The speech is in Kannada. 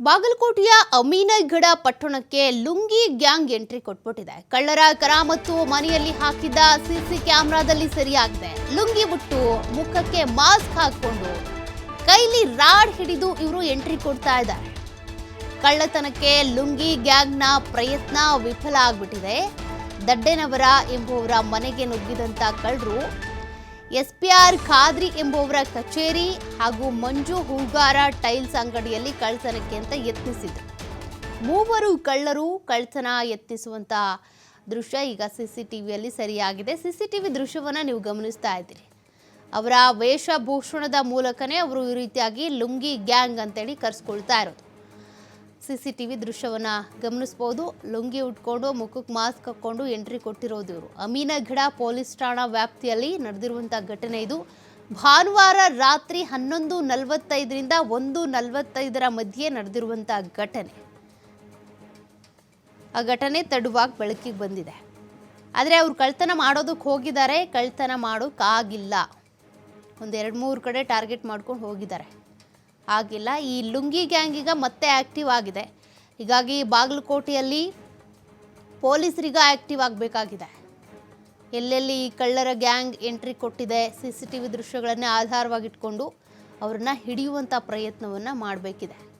ಬಾಗಲಕೋಟೆಯ ಅಮೀನಗಡ ಪಟ್ಟಣಕ್ಕೆ ಲುಂಗಿ ಗ್ಯಾಂಗ್ ಎಂಟ್ರಿ ಕೊಟ್ಬಿಟ್ಟಿದೆ. ಕಳ್ಳರ ಕರಾಮತ್ತು ಮನೆಯಲ್ಲಿ ಹಾಕಿದ್ದ ಸಿಸಿ ಕ್ಯಾಮೆರಾದಲ್ಲಿ ಸರಿಯಾಗಿದೆ. ಲುಂಗಿ ಬಿಟ್ಟು ಮುಖಕ್ಕೆ ಮಾಸ್ಕ್ ಹಾಕೊಂಡು ಕೈಲಿ ರಾಡ್ ಹಿಡಿದು ಇವರು ಎಂಟ್ರಿ ಕೊಡ್ತಾ ಇದ್ದಾರೆ. ಕಳ್ಳತನಕ್ಕೆ ಲುಂಗಿ ಗ್ಯಾಂಗ್ನ ಪ್ರಯತ್ನ ವಿಫಲ ಆಗ್ಬಿಟ್ಟಿದೆ. ದಡ್ಡೆನವರ ಎಂಬುವರ ಮನೆಗೆ ನುಗ್ಗಿದಂತ ಕಳ್ಳರು ಎಸ್ಪಿಆರ್ ಖಾದ್ರಿ ಎಂಬುವರ ಕಚೇರಿ ಹಾಗೂ ಮಂಜು ಹೂಗಾರ ಟೈಲ್ಸ್ ಅಂಗಡಿಯಲ್ಲಿ ಕಳ್ಳತನಕ್ಕೆ ಅಂತ ಯತ್ನಿಸಿದ್ರು ಮೂವರು ಕಳ್ಳರು ಕಳ್ಳತನ ಯತ್ನಿಸುವಂತ ದೃಶ್ಯ ಈಗ ಸಿ ಸಿ ಸರಿಯಾಗಿದೆ. ಸಿ ಸಿ ದೃಶ್ಯವನ್ನು ನೀವು ಗಮನಿಸ್ತಾ ಇದ್ದೀರಿ. ಅವರ ವೇಷಭೂಷಣದ ಮೂಲಕನೇ ಅವರು ಈ ರೀತಿಯಾಗಿ ಲುಂಗಿ ಗ್ಯಾಂಗ್ ಅಂತೇಳಿ ಕರೆಸ್ಕೊಳ್ತಾ ಇರೋದು. ಸಿ ಟಿ ವಿ ದೃಶ್ಯವನ್ನು ಗಮನಿಸ್ಬೋದು. ಲುಂಗಿ ಉಟ್ಕೊಂಡು, ಮುಖಕ್ಕೆ ಮಾಸ್ಕ್ ಹಾಕ್ಕೊಂಡು ಎಂಟ್ರಿ ಕೊಟ್ಟಿರೋದು ಇವರು. ಅಮೀನಗಿಡ ಪೊಲೀಸ್ ಠಾಣಾ ವ್ಯಾಪ್ತಿಯಲ್ಲಿ ನಡೆದಿರುವಂಥ ಘಟನೆ ಇದು. ಭಾನುವಾರ ರಾತ್ರಿ ಹನ್ನೊಂದು ನಲವತ್ತೈದರಿಂದ ಒಂದು ನಲವತ್ತೈದರ ಮಧ್ಯೆ ನಡೆದಿರುವಂಥ ಘಟನೆ. ಆ ಘಟನೆ ತಡುವಾಗಿ ಬೆಳಕಿಗೆ ಬಂದಿದೆ. ಆದರೆ ಅವ್ರು ಕಳ್ತನ ಮಾಡೋದಕ್ಕೆ ಹೋಗಿದ್ದಾರೆ. ಕಳ್ತನ ಮಾಡೋಕ್ಕಾಗಿಲ್ಲ ಒಂದು ಎರಡು ಮೂರು ಕಡೆ ಟಾರ್ಗೆಟ್ ಮಾಡ್ಕೊಂಡು ಹೋಗಿದ್ದಾರೆ. ಆಗಿಲ್ಲ. ಈ ಲುಂಗಿ ಗ್ಯಾಂಗ್ ಈಗ ಮತ್ತೆ ಆ್ಯಕ್ಟಿವ್ ಆಗಿದೆ. ಹೀಗಾಗಿ ಬಾಗಲಕೋಟೆಯಲ್ಲಿ ಪೊಲೀಸರಿಗ ಆ್ಯಕ್ಟಿವ್ ಆಗಬೇಕಾಗಿದೆ. ಎಲ್ಲೆಲ್ಲಿ ಈ ಕಳ್ಳರ ಗ್ಯಾಂಗ್ ಎಂಟ್ರಿ ಕೊಟ್ಟಿದೆ ಸಿ ಸಿ ಟಿ ವಿ ದೃಶ್ಯಗಳನ್ನೇ ಆಧಾರವಾಗಿಟ್ಕೊಂಡು ಅವ್ರನ್ನ ಹಿಡಿಯುವಂಥ ಪ್ರಯತ್ನವನ್ನು ಮಾಡಬೇಕಿದೆ.